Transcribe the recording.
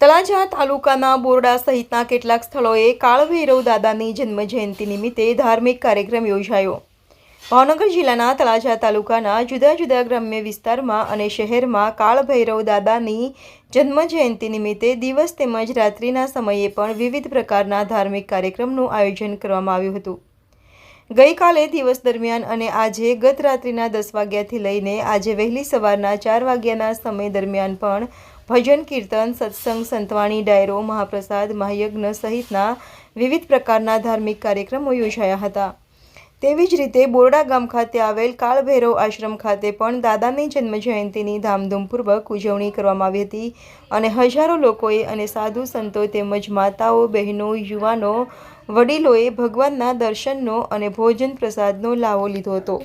તળાજા તાલુકાના બોરડા સહિતના કેટલાક સ્થળોએ કાળભૈરવ દાદાની જન્મજયંતિ નિમિત્તે ધાર્મિક કાર્યક્રમ યોજાયો. ભાવનગર જિલ્લાના તળાજા તાલુકાના જુદા જુદા ગ્રામ્ય વિસ્તારમાં અને શહેરમાં કાળભૈરવ દાદાની જન્મજયંતિ નિમિત્તે દિવસ તેમજ રાત્રિના સમયે પણ વિવિધ પ્રકારના ધાર્મિક કાર્યક્રમનું આયોજન કરવામાં આવ્યું હતું. ગઈકાલે દિવસ દરમિયાન અને આજે ગત રાત્રિના દસ વાગ્યાથી લઈને આજે વહેલી સવારના ચાર વાગ્યાના સમય દરમિયાન પણ ભજન, કીર્તન, સત્સંગ, સંતવાણી, ડાયરો, મહાપ્રસાદ, મહાયજ્ઞ સહિતના વિવિધ પ્રકારના ધાર્મિક કાર્યક્રમો યોજાયા હતા. તેવી જ રીતે બોરડા ગામ ખાતે આવેલ કાળભૈરવ આશ્રમ ખાતે પણ દાદાની જન્મજયંતિની ધામધૂમપૂર્વક ઉજવણી કરવામાં આવી હતી અને હજારો લોકોએ અને સાધુ સંતો તેમજ માતાઓ, બહેનો, યુવાનો, વડીલોએ ભગવાનના દર્શનનો અને ભોજન પ્રસાદનો લાવો લીધો હતો.